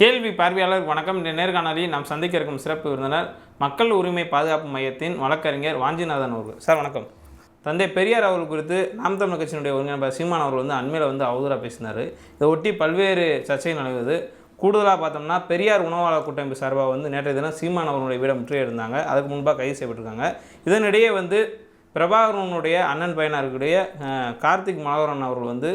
கேள்வி பார்வையாளர் வணக்கம். இந்த நேர்காணலில் நாம் சந்திக்க இருக்கும் சிறப்பு விருந்தினர் மக்கள் உரிமை பாதுகாப்பு மையத்தின் வழக்கறிஞர் வாஞ்சிநாதன் அவர்கள். சார் வணக்கம். தந்தை பெரியார் அவர்கள் குறித்து நாம் தமிழ் கட்சியினுடைய ஒருங்கிணைப்பாளர் சீமான் அவர்கள் வந்து அண்மையில் வந்து அவதூறாக பேசினார். இதை ஒட்டி பல்வேறு சர்ச்சை நிலவுது கூடுதலாக பார்த்தோம்னா பெரியார் உணவாளர் கூட்டமைப்பு சார்பாக வந்து நேற்றைய தினம் சீமான் அவர்களுடைய வீடை இருந்தாங்க அதுக்கு முன்பாக கைது செய்யப்பட்டிருக்காங்க. இதனிடையே வந்து பிரபாகரனுடைய அண்ணன் பையனாக இருக்கக்கூடிய கார்த்திக் மனோகரன் அவர்கள் வந்து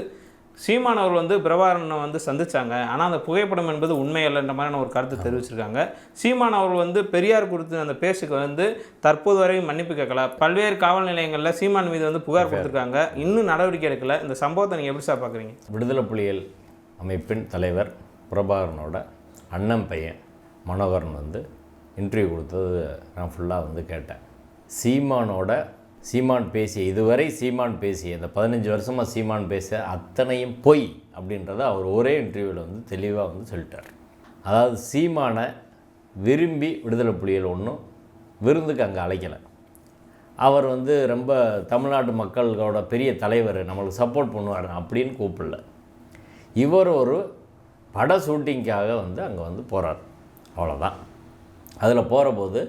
சீமான் அவர்கள் வந்து பிரபாகரனை வந்து சந்திச்சாங்க. ஆனால் அந்த புகைப்படம் என்பது உண்மை அல்லன்ற மாதிரியான ஒரு கருத்து தெரிவிச்சிருக்காங்க. சீமான் அவர்கள் வந்து பெரியார் குறித்து அந்த பேச்சுக்கு வந்து தற்போது வரை மன்னிப்பு கேட்கல. பல்வேறு காவல் நிலையங்களில் சீமான் மீது வந்து புகார் கொடுத்துருக்காங்க. இன்னும் நடவடிக்கை எடுக்கல. இந்த சம்பவத்தை நீங்கள் எப்படி சார் பார்க்குறீங்க விடுதலை புலிகள் அமைப்பின் தலைவர் பிரபாகரனோட அண்ணன் பையன் மனோகரன் வந்து இன்டர்வியூ கொடுத்தது நான் ஃபுல்லாக வந்து கேட்டேன். சீமானோட சீமான் பேசிய இதுவரை சீமான் பேசிய இந்த பதினஞ்சு வருஷமாக சீமான் பேச அத்தனையும் பொய் அப்படின்றத அவர் ஒரே இன்டர்வியூவில் வந்து தெளிவாக வந்து சொல்லிட்டார். அதாவது சீமானை விரும்பி விடுதலை புலிகள் ஒன்றும் விருந்துக்கு அங்கே அழைக்கலை. அவர் வந்து ரொம்ப தமிழ்நாட்டு மக்களோட பெரிய தலைவர் நம்மளுக்கு சப்போர்ட் பண்ணுவார் அப்படின்னு கூப்பிடல. இவர் ஒரு பட ஷூட்டிங்க்காக வந்து அங்கே வந்து போகிறார் அவ்வளோதான் அதில் போகிற போது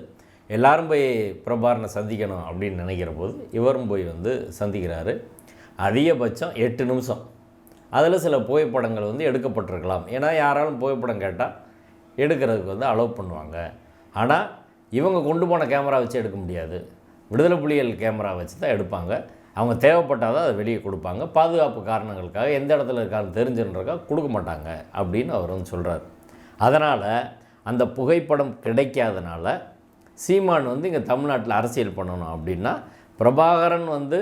எல்லாரும் போய் பிரபாரனை சந்திக்கணும் அப்படின்னு நினைக்கிற போது இவரும் போய் வந்து சந்திக்கிறாரு. அதிகபட்சம் எட்டு நிமிஷம். அதில் சில புகைப்படங்கள் வந்து எடுக்கப்பட்டிருக்கலாம். ஏன்னா யாராலும் புகைப்படம் கேட்டால் எடுக்கிறதுக்கு வந்து அலோவ் பண்ணுவாங்க. ஆனால் இவங்க கொண்டு போன கேமரா வச்சு எடுக்க முடியாது. விடுதலை புலிகள் கேமரா வச்சு தான் எடுப்பாங்க. அவங்க தேவைப்பட்டால் தான் அதை வெளியே கொடுப்பாங்க. பாதுகாப்பு காரணங்களுக்காக எந்த இடத்துல இருக்கான்னு தெரிஞ்சுன்றக்காக கொடுக்க மாட்டாங்க அப்படின்னு அவர் வந்து சொல்கிறார் அதனால் அந்த புகைப்படம் கிடைக்காதனால சீமான் வந்து இங்கே தமிழ்நாட்டில் அரசியல் பண்ணணும் அப்படின்னா பிரபாகரன் வந்து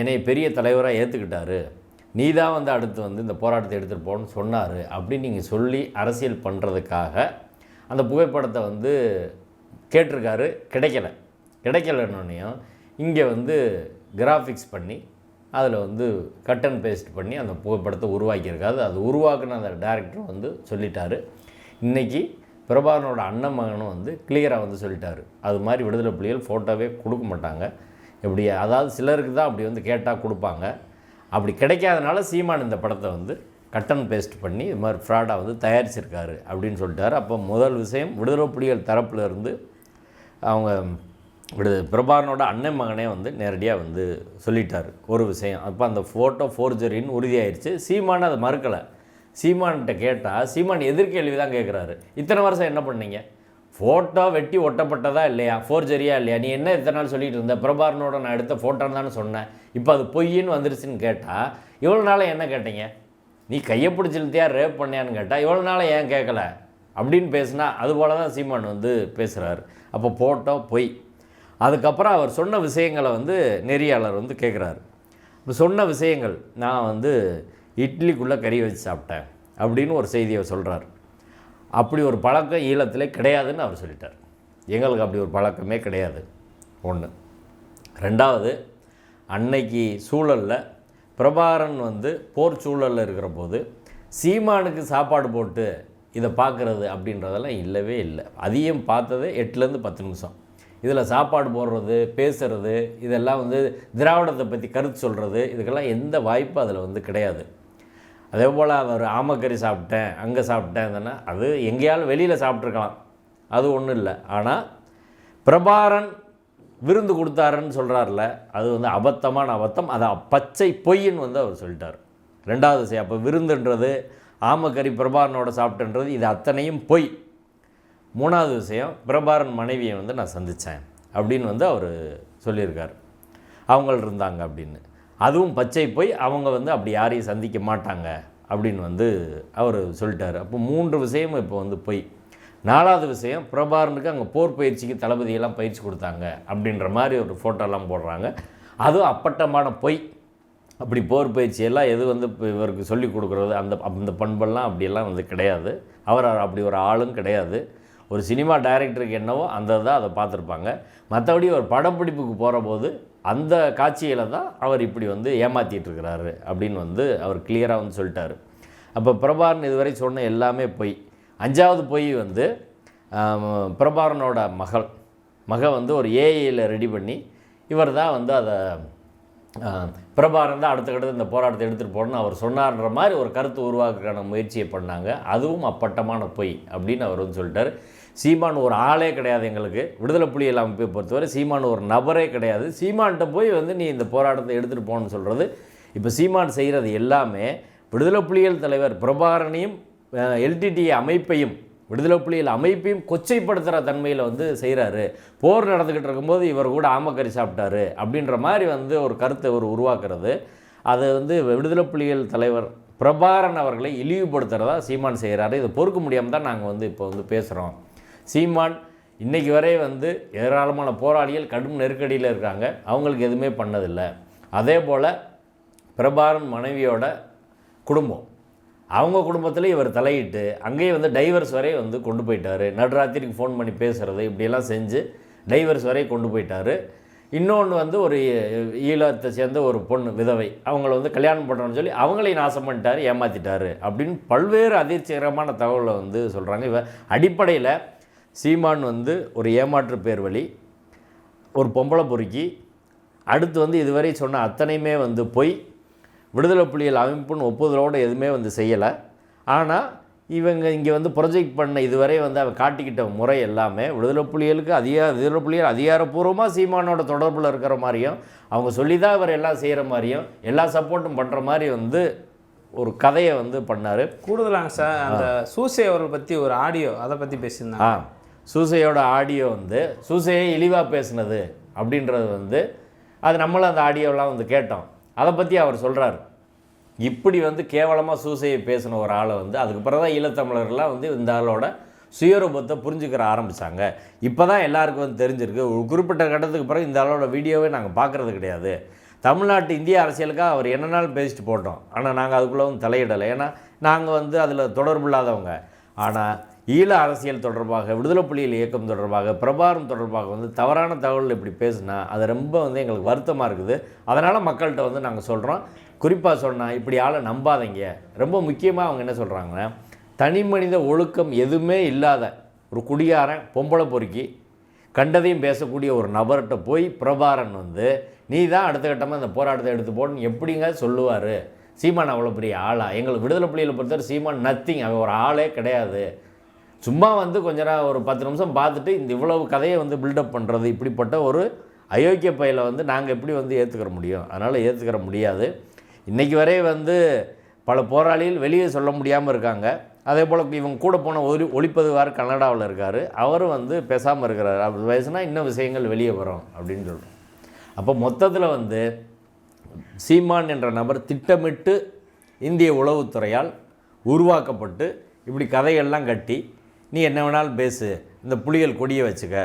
என்னை பெரிய தலைவராக ஏற்றுக்கிட்டாரு நீ தான் வந்து அடுத்து வந்து இந்த போராட்டத்தை எடுத்துகிட்டு போகணும்னு சொன்னார் அப்படின்னு நீங்கள் சொல்லி அரசியல் பண்ணுறதுக்காக அந்த புகைப்படத்தை வந்து கேட்டிருக்காரு. கிடைக்கல. கிடைக்கலன்னொன்னையும் இங்கே வந்து கிராஃபிக்ஸ் பண்ணி அதில் வந்து கட் அண்ட் பேஸ்ட் பண்ணி அந்த புகைப்படத்தை உருவாக்கியிருக்காது அது உருவாக்குன அந்த டேரக்டர் வந்து சொல்லிட்டாரு. இன்றைக்கி பிரபாகரனோட அண்ணன் மகனும் வந்து கிளியராக வந்து சொல்லிட்டார். அது மாதிரி விடுதலை புலிகள் ஃபோட்டோவே கொடுக்க மாட்டாங்க. இப்படி அதாவது சிலருக்கு தான் அப்படி வந்து கேட்டால் கொடுப்பாங்க. அப்படி கிடைக்காதனால சீமான் இந்த படத்தை வந்து கட்டன் பேஸ்ட் பண்ணி இது மாதிரி ஃப்ராடாக வந்து தயாரிச்சிருக்காரு அப்படின்னு சொல்லிட்டார். அப்போ முதல் விஷயம் விடுதலை புலிகள் தரப்புல இருந்து அவங்க விடு பிரபாகரனோட அண்ணன் மகனே வந்து நேரடியாக வந்து சொல்லிட்டார். ஒரு விஷயம். அப்போ அந்த ஃபோட்டோ ஃபோர்ஜரின்னு உறுதியாயிருச்சு. சீமான அதை மறுக்கலை. சீமான்கிட்ட கேட்டால் சீமான் எதிர்கேள்வி தான் கேட்குறாரு இத்தனை வருஷம் என்ன பண்ணீங்க? ஃபோட்டோ வெட்டி ஒட்டப்பட்டதா இல்லையா? ஃபோர்ஜரியா இல்லையா? நீ என்ன இத்தனை நாள் சொல்லிட்டு இருந்த? பிரபாரனோட நான் எடுத்த ஃபோட்டோன்னு தானே சொன்னேன். இப்போ அது பொய்ன்னு வந்துருச்சுன்னு கேட்டால் இவ்வளோ நாளாக என்ன கேட்டீங்க? நீ கையை பிடிச்சிருத்தியா ரேப் பண்ணியான்னு கேட்டால் இவ்வளோ நாளாக ஏன் கேட்கல? அப்படின்னு பேசுனா அது போல தான் சீமான் வந்து பேசுகிறாரு அப்போ ஃபோட்டோ பொய். அதுக்கப்புறம் அவர் சொன்ன விஷயங்களை வந்து நெறியாளர் வந்து கேட்குறாரு இப்போ சொன்ன விஷயங்கள் நான் வந்து இட்லிக்குள்ளே கறி வச்சு சாப்பிட்டேன் அப்படின்னு ஒரு செய்தியை சொல்கிறார் அப்படி ஒரு பழக்கம் ஈழத்தில் கிடையாதுன்னு அவர் சொல்லிட்டார். எங்களுக்கு அப்படி ஒரு பழக்கமே கிடையாது. ஒன்று ரெண்டாவது அன்னைக்கு சூழலில் பிரபாகரன் வந்து போர் சூழலில் இருக்கிற போது சீமானுக்கு சாப்பாடு போட்டு இதை பார்க்குறது அப்படின்றதெல்லாம் இல்லவே இல்லை. அதையும் பார்த்தது எட்டுலேருந்து பத்து நிமிஷம். இதில் சாப்பாடு போடுறது பேசுகிறது இதெல்லாம் வந்து திராவிடத்தை பற்றி கருத்து சொல்கிறது இதுக்கெல்லாம் எந்த வாய்ப்பும் அதில் வந்து கிடையாது. அதே போல் அவர் ஆமக்கறி சாப்பிட்டேன் அங்கே சாப்பிட்டேன் அது எங்கேயாலும் வெளியில் சாப்பிட்ருக்கலாம் அது ஒன்றும் இல்லை. ஆனால் பிரபாரன் விருந்து கொடுத்தாருன்னு சொல்கிறார்ல அது வந்து அபத்தமான அபத்தம். அது பச்சை பொய்ன்னு வந்து அவர் சொல்லிட்டார். ரெண்டாவது விஷயம் அப்போ விருந்துன்றது ஆமக்கறி பிரபாரனோட சாப்பிட்டுன்றது இது அத்தனையும் பொய். மூணாவது விஷயம் பிரபாரன் மனைவியை வந்து நான் சந்தித்தேன் அப்படின்னு வந்து அவர் சொல்லியிருக்கார். அவங்க இருந்தாங்க அப்படின்னு. அதுவும் பச்சை போய் அவங்க வந்து அப்படி யாரையும் சந்திக்க மாட்டாங்க அப்படின்னு வந்து அவர் சொல்லிட்டார். அப்போ மூன்று விஷயமும் இப்போ வந்து பொய் நாலாவது விஷயம் பிரபாரனுக்கு அங்கே போர் பயிற்சிக்கு தளபதியெல்லாம் பயிற்சி கொடுத்தாங்க அப்படின்ற மாதிரி ஒரு ஃபோட்டோலாம் போடுறாங்க. அதுவும் அப்பட்டமான பொய் அப்படி போர் பயிற்சியெல்லாம் எது வந்து இப்போ இவருக்கு சொல்லி கொடுக்குறது அந்த அந்த பண்பெல்லாம் அப்படியெல்லாம் வந்து கிடையாது. அவர் அப்படி ஒரு ஆளும் கிடையாது. ஒரு சினிமா டைரக்டருக்கு என்னவோ அந்த தான் அதை பார்த்துருப்பாங்க. மற்றபடி ஒரு படப்பிடிப்புக்கு போகிற போது அந்த காட்சியில் தான் அவர் இப்படி வந்து ஏமாற்றிட்டுருக்கிறாரு அப்படின்னு வந்து அவர் கிளியராக வந்து சொல்லிட்டார். அப்போ பிரபாரன் இதுவரை சொன்ன எல்லாமே பொய். அஞ்சாவது பொய் வந்து பிரபாரனோட மகள். மக வந்து ஒரு ஏஐயில் ரெடி பண்ணி இவர் தான் வந்து அதை பிரபாரன் பிரபாகரன் தான் அடுத்த கட்டத்தில் இந்த போராட்டத்தை எடுத்துகிட்டு போகணும்னு அவர் சொன்னார்ன்ற மாதிரி ஒரு கருத்து உருவாக்குறதுக்கான முயற்சியை பண்ணாங்க. அதுவும் அப்பட்டமான பொய் அப்படின்னு அவர் வந்து சொல்லிட்டார். சீமான் ஒரு ஆளே கிடையாது எங்களுக்கு. விடுதலை புலிகள் அமைப்பை பொறுத்தவரை சீமான் ஒரு நபரே கிடையாது. சீமான்கிட்ட போய் வந்து நீ இந்த போராட்டத்தை எடுத்துகிட்டு போகணும்னு சொல்கிறது இப்போ சீமான் செய்கிறது எல்லாமே விடுதலை புலிகள் தலைவர் பிரபாகரனையும் எல்டிடி அமைப்பையும் விடுதலை புலிகள் அமைப்பையும் கொச்சைப்படுத்துகிற தன்மையில் வந்து செய்கிறாரு போர் நடந்துக்கிட்டு இருக்கும்போது இவர் கூட ஆமக்கறி சாப்பிட்டாரு அப்படின்ற மாதிரி வந்து ஒரு கருத்தை அவர் உருவாக்குறது. அது வந்து விடுதலை புலிகள் தலைவர் பிரபாரன் அவர்களை இழிவுபடுத்துகிறதா சீமான் செய்கிறாரு இதை பொறுக்க முடியாமல் தான் நாங்கள் வந்து இப்போ வந்து பேசுகிறோம் சீமான் இன்றைக்கி வரை வந்து ஏராளமான போராளிகள் கடும் நெருக்கடியில் இருக்காங்க. அவங்களுக்கு எதுவுமே பண்ணதில்லை. அதே போல் பிரபாரன் மனைவியோட குடும்பம். அவங்க குடும்பத்தில் இவர் தலையிட்டு அங்கேயே வந்து டைவர்ஸ் வரை வந்து கொண்டு போயிட்டாரு. நடுராத்திரிக்கு ஃபோன் பண்ணி பேசுகிறது இப்படியெல்லாம் செஞ்சு டைவர்ஸ் வரை கொண்டு போயிட்டார். இன்னொன்று வந்து ஒரு ஈழத்தை சேர்ந்த ஒரு பொண்ணு விதவை. அவங்கள வந்து கல்யாணம் பண்ணுறோன்னு சொல்லி அவங்களையும் நாசம் பண்ணிட்டாரு ஏமாற்றிட்டாரு அப்படின்னு பல்வேறு அதிர்ச்சிகரமான தகவலை வந்து சொல்கிறாங்க இவ அடிப்படையில் சீமான் வந்து ஒரு ஏமாற்று பேர் வழி ஒரு பொம்பளை பொறுக்கி அடுத்து வந்து இதுவரை சொன்ன அத்தனையுமே வந்து பொய் விடுதலை புலிகள் அமைப்புன்னு ஒப்புதலோடு எதுவுமே வந்து செய்யலை. ஆனால் இவங்க இங்கே வந்து ப்ரொஜெக்ட் பண்ண இதுவரை வந்து அவன் காட்டிக்கிட்ட முறை எல்லாமே விடுதலை புலிகளுக்கு அதிகார விடுதலை புலிகள் அதிகாரப்பூர்வமாக சீமானோட தொடர்பில் இருக்கிற மாதிரியும் அவங்க சொல்லி தான் இவர் எல்லாம் செய்கிற மாதிரியும் எல்லா சப்போர்ட்டும் பண்ணுற மாதிரி வந்து ஒரு கதையை வந்து பண்ணார். கூடுதலாங்க சார் அந்த சூசை அவர்கள் பற்றி ஒரு ஆடியோ அதை பற்றி பேசியிருந்தாங்க. சூசையோட ஆடியோ வந்து சூசையை இழிவாக பேசினது அப்படின்றது வந்து அது நம்மளும் அந்த ஆடியோலாம் வந்து கேட்டோம். அதை பற்றி அவர் சொல்கிறார் இப்படி வந்து கேவலமாக சூசையை பேசின ஒரு ஆளை வந்து அதுக்கு பிறகு தான் ஈழத்தமிழர்லாம் வந்து இந்த ஆளோட சுயரூபத்தை புரிஞ்சுக்கிற ஆரம்பித்தாங்க இப்போ தான் எல்லாருக்கும் வந்து தெரிஞ்சிருக்கு. ஒரு குறிப்பிட்ட கட்டத்துக்கு பிறகு இந்த ஆளோட வீடியோவே நாங்கள் பார்க்குறது கிடையாது. தமிழ்நாட்டு இந்திய அரசியலுக்காக அவர் என்னென்னாலும் பேசிட்டு போட்டோம். ஆனால் நாங்கள் அதுக்குள்ளே வந்து தலையிடலை. ஏன்னா நாங்கள் வந்து அதில் தொடர்பு இல்லாதவங்க. ஆனால் ஈழ அரசியல் தொடர்பாக விடுதலை புலிகள் இயக்கம் தொடர்பாக பிரபாரம் தொடர்பாக வந்து தவறான தகவல் இப்படி பேசுனா அது ரொம்ப வந்து எங்களுக்கு வருத்தமாக இருக்குது. அதனால் மக்கள்கிட்ட வந்து நாங்கள் சொல்கிறோம் குறிப்பாக சொன்னால் இப்படி ஆளை நம்பாதீங்க. ரொம்ப முக்கியமாக அவங்க என்ன சொல்கிறாங்கன்னா தனி மனித ஒழுக்கம் எதுவுமே இல்லாத ஒரு குடியாரன் பொம்பளை பொறுக்கி கண்டதையும் பேசக்கூடிய ஒரு நபர்கிட்ட போய் பிரபாரன் வந்து நீ தான் அடுத்த கட்டமாக இந்த போராட்டத்தை எடுத்து போடணும். எப்படிங்க? சொல்லுவார். சீமான் அவ்வளோ பெரிய ஆளா? எங்களுக்கு விடுதலை புலிகளை பொறுத்தவரை சீமான் நத்திங் அவன் ஒரு ஆளே கிடையாது. சும்மா வந்து கொஞ்ச நேரம் ஒரு பத்து நிமிஷம் பார்த்துட்டு இந்த இவ்வளவு கதையை வந்து பில்டப் பண்ணுறது இப்படிப்பட்ட ஒரு அயோக்கிய பயில வந்து நாங்கள் எப்படி வந்து ஏற்றுக்கிற முடியும்? அதனால் ஏற்றுக்கிற முடியாது. இன்றைக்கி வரை வந்து பல போராளிகள் வெளியே சொல்ல முடியாமல் இருக்காங்க. அதே போல் இவங்க கூட போன ஒளி ஒளிப்பதிவார் கனடாவில் இருக்கார். அவரும் வந்து பேசாமல் இருக்கிறார். அவர் வயசுனா இன்னும் விஷயங்கள் வெளியே வரும் அப்படின்னு சொல்கிறோம் அப்போ மொத்தத்தில் வந்து சீமான் என்ற நபர் திட்டமிட்டு இந்திய உளவுத்துறையால் உருவாக்கப்பட்டு இப்படி கதைகள்லாம் கட்டி நீ என்ன வேணாலும் பேசு. இந்த புலிகள் கொடியை வச்சுக்க.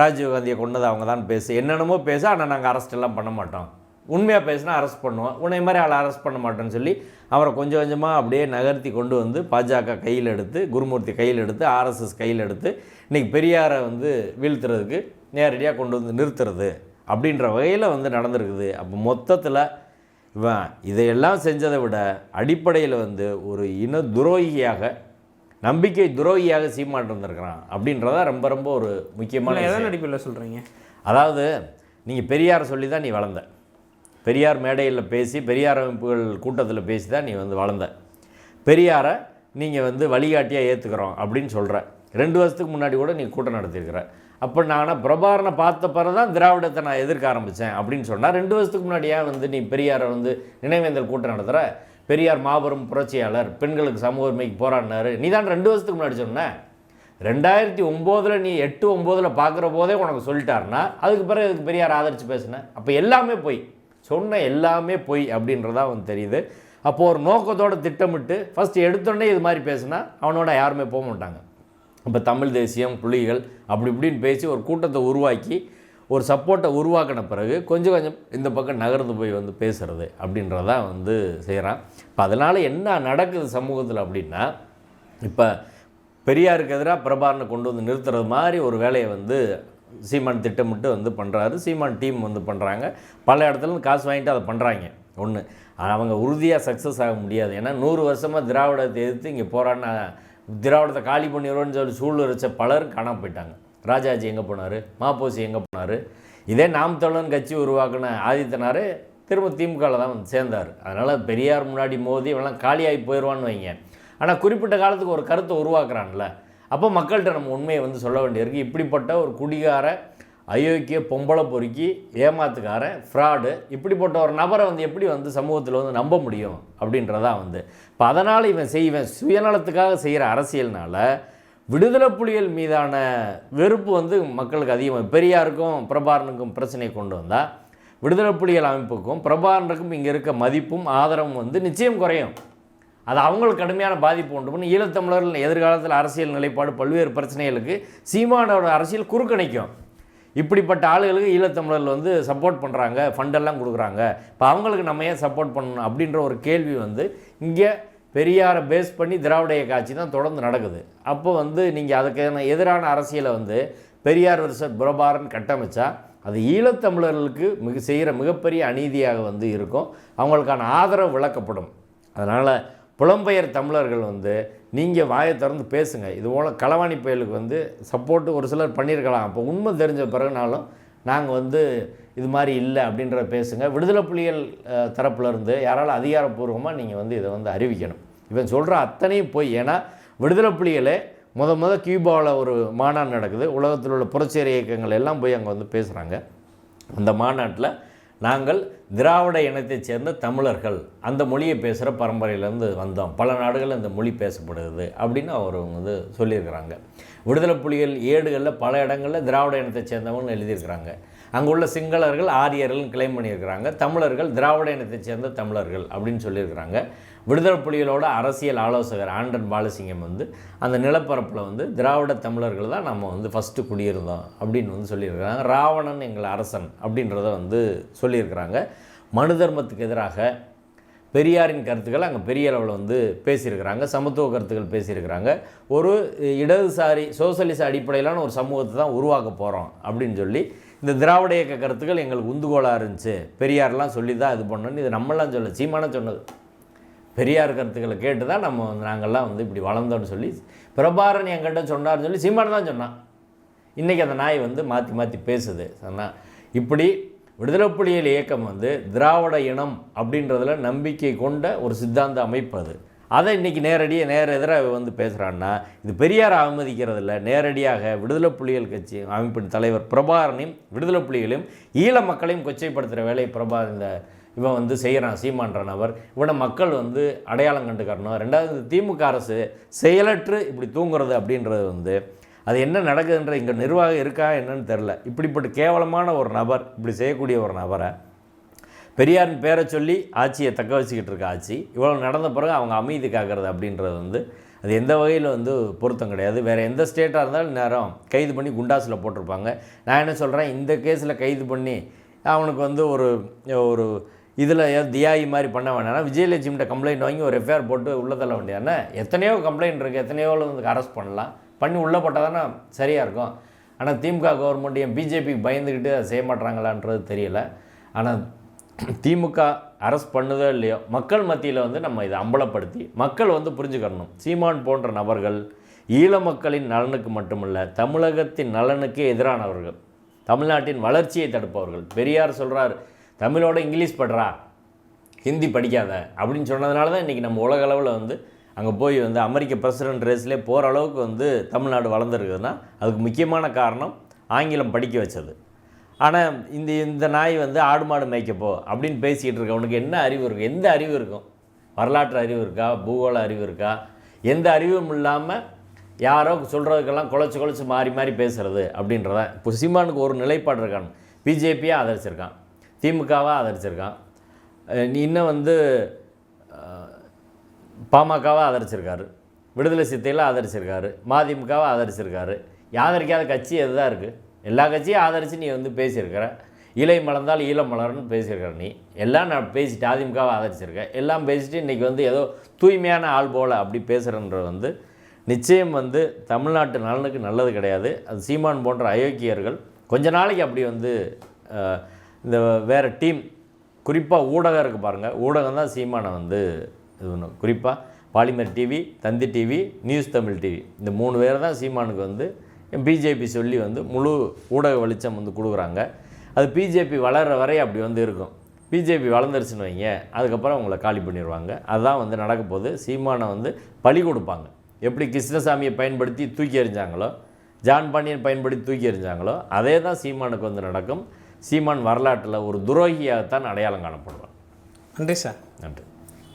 ராஜீவ்காந்தியை கொண்டது அவங்க தான் பேசு. என்னென்னமோ பேசு ஆனால் நாங்கள் அரெஸ்டெல்லாம் பண்ண மாட்டோம். உண்மையாக பேசினா அரெஸ்ட் பண்ணுவோம். உன்னை மாதிரி ஆளை அரெஸ்ட் பண்ண மாட்டோன்னு சொல்லி அவரை கொஞ்சம் கொஞ்சமாக அப்படியே நகர்த்தி கொண்டு வந்து பாஜக கையில் எடுத்து குருமூர்த்தி கையில் எடுத்து ஆர்எஸ்எஸ் கையில் எடுத்து இன்றைக்கி பெரியாரை வந்து வீழ்த்துறதுக்கு நேரடியாக கொண்டு வந்து நிறுத்துறது அப்படின்ற வகையில் வந்து நடந்திருக்குது. அப்போ மொத்தத்தில் இவன் இதையெல்லாம் செஞ்சதை விட அடிப்படையில் வந்து ஒரு இன துரோகியாக நம்பிக்கை துரோகியாக சீமான் இருந்திருக்கிறான் அப்படின்றதா ரொம்ப ரொம்ப ஒரு முக்கியமான. எதன் அடிப்படையில் சொல்கிறீங்க அதாவது நீங்கள் பெரியார் சொல்லி தான் நீ வளர்ந்த. பெரியார் மேடையில் பேசி பெரியார் அமைப்புகள் கூட்டத்தில் பேசி தான் நீ வந்து வளர்ந்த. பெரியாரை நீங்கள் வந்து வழிகாட்டியாக ஏற்றுக்கிறோம் அப்படின்னு சொல்கிற ரெண்டு வருஷத்துக்கு முன்னாடி கூட நீ கூட்டம் நடத்தியிருக்கிற. அப்போ நான் பிரபாரனை பார்த்த பிறகு தான் திராவிடத்தை நான் எதிர்க்க ஆரம்பித்தேன் அப்படின்னு சொன்னால் ரெண்டு வருஷத்துக்கு முன்னாடியே வந்து நீ பெரியாரை வந்து நினைவேந்தல் கூட்டம் நடத்துகிற பெரியார் மாபெரும் புரட்சியாளர் பெண்களுக்கு சமூக உரிமைக்கு போராடினார். நீ தான் ரெண்டு வருஷத்துக்கு முன்னாடி சொன்ன ரெண்டாயிரத்தி ஒம்போதில் நீ எட்டு ஒம்போதில் பார்க்குற போதே உனக்கு சொல்லிட்டாருன்னா அதுக்கு பிறகு இதுக்கு பெரியார் ஆதரித்து பேசினேன் அப்போ எல்லாமே பொய் சொன்ன எல்லாமே பொய் அப்படின்றதா வந்து தெரியுது. அப்போது ஒரு நோக்கத்தோட திட்டமிட்டு ஃபஸ்ட்டு எடுத்தோடனே இது மாதிரி பேசினா அவனோட யாருமே போக மாட்டாங்க. இப்போ தமிழ் தேசியம் புலிகள் அப்படி இப்படின்னு பேசி ஒரு கூட்டத்தை உருவாக்கி ஒரு சப்போர்ட்டை உருவாக்கின பிறகு கொஞ்சம் கொஞ்சம் இந்த பக்கம் நகர்ந்து போய் வந்து பேசுகிறது அப்படின்றதான் வந்து செய்கிறான் இப்போ அதனால் என்ன நடக்குது சமூகத்தில் அப்படின்னா இப்போ பெரியாருக்கு எதிராக பிரபாரனை கொண்டு வந்து நிறுத்துறது மாதிரி ஒரு வேலையை வந்து சீமான் திட்டமிட்டு வந்து பண்ணுறாரு சீமான் டீம் வந்து பண்ணுறாங்க பல இடத்துல காசு வாங்கிட்டு அதை பண்ணுறாங்க ஒன்று அவங்க உறுதியாக சக்ஸஸ் ஆக முடியாது. ஏன்னா நூறு வருஷமாக திராவிடத்தை எதிர்த்து இங்கே போராடின திராவிடத்தை காலி பண்ணிடுவோன்னு சொல்லி சூழ்நிலைச்ச பலரும் காணாமல் போயிட்டாங்க. ராஜாஜி எங்கே போனார்? மாப்போசி எங்கே போனார்? இதே நாம் தமிழன் கட்சி உருவாக்கின ஆதித்தனார் திரும்ப திமுகவில் தான் வந்து சேர்ந்தார். அதனால் பெரியார் முன்னாடி மோதி இவெல்லாம் காலியாகி போயிடுவான்னு வைங்க. ஆனால் குறிப்பிட்ட காலத்துக்கு ஒரு கருத்தை உருவாக்குறான்ல. அப்போ மக்கள்கிட்ட நம்ம உண்மையை வந்து சொல்ல வேண்டியிருக்கு. இப்படிப்பட்ட ஒரு குடிகார அயோக்கிய பொம்பளை பொறுக்கி ஏமாத்துக்காரன் ஃப்ராடு இப்படிப்பட்ட ஒரு நபரை வந்து எப்படி வந்து சமூகத்தில் வந்து நம்ப முடியும்? அப்படின்றதான் வந்து. இப்போ அதனால் இவன் செய்வன். சுயநலத்துக்காக செய்கிற அரசியல்னால் விடுதலை புலிகள் மீதான வெறுப்பு வந்து மக்களுக்கு அதிகமாக பெரியாருக்கும் பிரபாரனுக்கும் பிரச்சனையை கொண்டு வந்தால் விடுதலை புலிகள் அமைப்புக்கும் பிரபாரனுக்கும் இங்கே இருக்க மதிப்பும் ஆதரவும் வந்து நிச்சயம் குறையும். அது அவங்களுக்கு கடுமையான பாதிப்பு உண்டு. பண்ணி ஈழத்தமிழர்கள் எதிர்காலத்தில் அரசியல் நிலைப்பாடு பல்வேறு பிரச்சனைகளுக்கு சீமானோட அரசியல் குறுக்கணிக்கும். இப்படிப்பட்ட ஆளுகளுக்கு ஈழத்தமிழர்கள் வந்து சப்போர்ட் பண்ணுறாங்க ஃபண்டெல்லாம் கொடுக்குறாங்க. இப்போ அவங்களுக்கு நம்ம ஏன் சப்போர்ட் பண்ணணும் அப்படின்ற ஒரு கேள்வி வந்து இங்கே பெரியாரை பேஸ் பண்ணி திராவிட இயக்க ஆட்சி தான் தொடர்ந்து நடக்குது. அப்போ வந்து நீங்கள் அதுக்கான எதிரான அரசியலை வந்து பெரியார் வருஷம் புரபாரன் கட்டமைச்சா அது ஈழத்தமிழர்களுக்கு மிக செய்கிற மிகப்பெரிய அநீதியாக வந்து இருக்கும். அவங்களுக்கான ஆதரவு விளக்கப்படும். அதனால் புலம்பெயர் தமிழர்கள் வந்து நீங்கள் வாயை திறந்து பேசுங்க. இது போல் களவாணி புயலுக்கு வந்து சப்போர்ட்டு ஒரு சிலர் பண்ணியிருக்கலாம். அப்போ உண்மை தெரிஞ்ச பிறகுனாலும் நாங்கள் வந்து இது மாதிரி இல்லை அப்படின்ற பேசுங்க. விடுதலை புலிகள் தரப்புலேருந்து யாரால் யாராலும் அதிகாரப்பூர்வமாக நீங்கள் வந்து இதை வந்து அறிவிக்கணும். இவன் சொல்கிற அத்தனையும் போய். ஏன்னா விடுதலை புலிகளே முத முத கியூபாவில் ஒரு மாநாடு நடக்குது. உலகத்தில் உள்ள புரட்சியர் இயக்கங்கள் எல்லாம் போய் அங்கே வந்து பேசுகிறாங்க அந்த மாநாட்டில் நாங்கள் திராவிட இனத்தைச் சேர்ந்த தமிழர்கள். அந்த மொழியை பேசுகிற பரம்பரையிலேருந்து வந்தோம். பல நாடுகளில் இந்த மொழி பேசப்படுது அப்படின்னு அவர் வந்து சொல்லியிருக்கிறாங்க. விடுதலை புலிகள் ஏடுகளில் பல இடங்களில் திராவிட இனத்தைச் சேர்ந்தவங்கன்னு எழுதியிருக்கிறாங்க. அங்கே உள்ள சிங்களர்கள் ஆரியர்கள்னு கிளைம் பண்ணியிருக்கிறாங்க. தமிழர்கள் திராவிட இனத்தைச் சேர்ந்த தமிழர்கள் அப்படின்னு சொல்லியிருக்கிறாங்க. விடுதலை புலிகளோட அரசியல் ஆலோசகர் ஆண்டன் பாலசிங்கம் வந்து அந்த நிலப்பரப்பில் வந்து திராவிட தமிழர்கள் தான் நம்ம வந்து ஃபஸ்ட்டு குடியிருந்தோம் அப்படின்னு வந்து சொல்லியிருக்கிறாங்க. ராவணன் எங்கள் அரசன் அப்படின்றத வந்து சொல்லியிருக்கிறாங்க. மனு தர்மத்துக்கு எதிராக பெரியாரின் கருத்துக்கள் அங்கே பெரிய அளவில் வந்து பேசியிருக்கிறாங்க. சமத்துவ கருத்துக்கள் பேசியிருக்கிறாங்க. ஒரு இடதுசாரி சோசலிச அடிப்படையிலான ஒரு சமூகத்தை தான் உருவாக்க போகிறோம் அப்படின்னு சொல்லி இந்த திராவிட இயக்க கருத்துக்கள் எங்களுக்கு உந்துகோலாக இருந்துச்சு. பெரியார்லாம் சொல்லி தான் இது பண்ணணும்னு இது நம்மளாம் சொல்ல சீமான சொன்னது. பெரியார் கருத்துக்களை கேட்டு தான் நம்ம வந்து நாங்கள்லாம் வந்து இப்படி வளர்ந்தோம்னு சொல்லி பிரபாரன் என்கிட்ட சொன்னார்னு சொல்லி சீமான் தான் சொன்னான். இன்றைக்கி அந்த நாய் வந்து மாற்றி மாற்றி பேசுது. சொன்னால் இப்படி விடுதலை புலிகள் இயக்கம் வந்து திராவிட இனம் அப்படின்றதில் நம்பிக்கை கொண்ட ஒரு சித்தாந்த அமைப்பு அது. அதை இன்றைக்கி நேரடியாக நேர எதிராக வந்து பேசுகிறான்னா இது பெரியார் அவமதிக்கிறதில்ல. நேரடியாக விடுதலை புலிகள் கட்சி அமைப்பின் தலைவர் பிரபாரனையும் விடுதலை புலிகளையும் ஈழ மக்களையும் கொச்சைப்படுத்துகிற வேலையை பிரபா இந்த இவன் வந்து செய்கிறான் சீமான்ற நபர் இவனை மக்கள் வந்து அடையாளம் கண்டுக்கறணும். ரெண்டாவது திமுக அரசு செயலற்று இப்படி தூங்குறது அப்படின்றது வந்து அது என்ன நடக்குதுன்ற இங்கே நிர்வாகம் இருக்கா என்னன்னு தெரில இப்படிப்பட்ட கேவலமான ஒரு நபர் இப்படி செய்யக்கூடிய ஒரு நபரை பெரியாரின் பேரை சொல்லி ஆட்சியை தக்க வச்சுக்கிட்டு இருக்க ஆட்சி இவ்வளோ நடந்த பிறகு அவங்க அமைதி காக்கிறது அப்படின்றது வந்து அது எந்த வகையில் வந்து பொருத்தம் கிடையாது. வேறு எந்த ஸ்டேட்டாக இருந்தாலும் நேரம் கைது பண்ணி குண்டாஸில் போட்டிருப்பாங்க. நான் என்ன சொல்கிறேன் இந்த கேஸில் கைது பண்ணி அவனுக்கு வந்து ஒரு ஒரு இதில் தியாகி மாதிரி பண்ண வேண்டாம் விஜயலட்சுமிகிட்ட கம்ப்ளைண்ட் வாங்கி ஒரு எஃப்ஐஆர் போட்டு உள்ளே தள்ள வேண்டியதானே எத்தனையோ கம்ப்ளைண்ட் இருக்குது எத்தனையோ வந்து அரெஸ்ட் பண்ணலாம். பண்ணி உள்ளே போட்டால் தானே சரியாக இருக்கும். ஆனால் திமுக கவர்மெண்ட் என் பிஜேபிக்கு பயந்துக்கிட்டு அதை செய்ய மாட்டாங்களான்றது தெரியல. ஆனால் திமுக அரெஸ்ட் பண்ணுதோ இல்லையோ மக்கள் மத்தியில் வந்து நம்ம இதை அம்பலப்படுத்தி மக்கள் வந்து புரிஞ்சுக்கணும். சீமான் போன்ற நபர்கள் ஈழ மக்களின் நலனுக்கு மட்டுமல்ல தமிழகத்தின் நலனுக்கே எதிரானவர்கள் தமிழ்நாட்டின் வளர்ச்சியை தடுப்பவர்கள். பெரியார் சொல்கிறார் தமிழோட இங்கிலீஷ் படுறா? ஹிந்தி படிக்காத. அப்படின்னு சொன்னதுனால தான் இன்றைக்கி நம்ம உலக அளவில் வந்து அங்கே போய் வந்து அமெரிக்க பிரசிடென்ட் ரேஸ்லேயே போகிற அளவுக்கு வந்து தமிழ்நாடு வளர்ந்துருக்குதுன்னா அதுக்கு முக்கியமான காரணம் ஆங்கிலம் படிக்க வச்சது. ஆனால் இந்த இந்த நாய் வந்து ஆடு மாடு மேய்க்கப்போ அப்படின்னு பேசிக்கிட்டு இருக்கவனுக்கு என்ன அறிவு இருக்கும் எந்த அறிவு இருக்கும் வரலாற்று அறிவு இருக்கா? பூகோள அறிவு இருக்கா? எந்த அறிவும் இல்லாமல் யாரோ சொல்கிறதுக்கெல்லாம் குழச்சி குழச்சி மாறி மாறி பேசுகிறது அப்படின்றத இப்போ சீமானுக்கு ஒரு நிலைப்பாடு இருக்கான். பிஜேபியாக ஆதரிச்சிருக்கான். திமுகவாக ஆதரிச்சிருக்கான். நீ இன்னும் வந்து பாமகவாக ஆதரிச்சிருக்காரு. விடுதலை சித்தையில் ஆதரிச்சிருக்காரு. மதிமுகவை ஆதரிச்சிருக்காரு. ஆதரிக்காத கட்சி எதுதான் இருக்குது எல்லா கட்சியும் ஆதரித்து நீ வந்து பேசியிருக்கிற. இலை மலர்ந்தால் ஈழம் மலர்னு பேசியிருக்கிற நீ. எல்லாம் நான் பேசிட்டு அதிமுகவை ஆதரிச்சிருக்கேன். எல்லாம் பேசிட்டு இன்றைக்கி வந்து ஏதோ தூய்மையான ஆள் போல் அப்படி பேசுகிறன்றது வந்து நிச்சயம் வந்து தமிழ்நாட்டு நலனுக்கு நல்லது கிடையாது. அது சீமான் போன்ற அயோக்கியர்கள் கொஞ்ச நாளைக்கு அப்படி வந்து இந்த வேறு டீம் குறிப்பாக ஊடகம் இருக்குது பாருங்கள் ஊடகம் தான் சீமானை வந்து இது பண்ணும். குறிப்பாக Polimer TV Thanthi TV news Tamil TV. இந்த மூணு பேர் தான் சீமானுக்கு வந்து பிஜேபி சொல்லி வந்து முழு ஊடக வெளிச்சம் வந்து கொடுக்குறாங்க. அது பிஜேபி வளர்கிற வரை அப்படி வந்து இருக்கும். பிஜேபி வளர்ந்துருச்சுன்னு வைங்க அதுக்கப்புறம் அவங்கள காலி பண்ணிடுவாங்க. அதுதான் வந்து நடக்க போகுது. சீமானை வந்து பழி கொடுப்பாங்க. எப்படி கிருஷ்ணசாமியை பயன்படுத்தி தூக்கி எறிஞ்சாங்களோ ஜான் பாண்டியன் பயன்படுத்தி தூக்கி எறிஞ்சாங்களோ அதே தான் சீமானுக்கு வந்து நடக்கும். சீமான் வரலாற்றில் ஒரு துரோகியாகத்தான் அடையாளம் காணப்படுவார். நன்றி சார். நன்றி.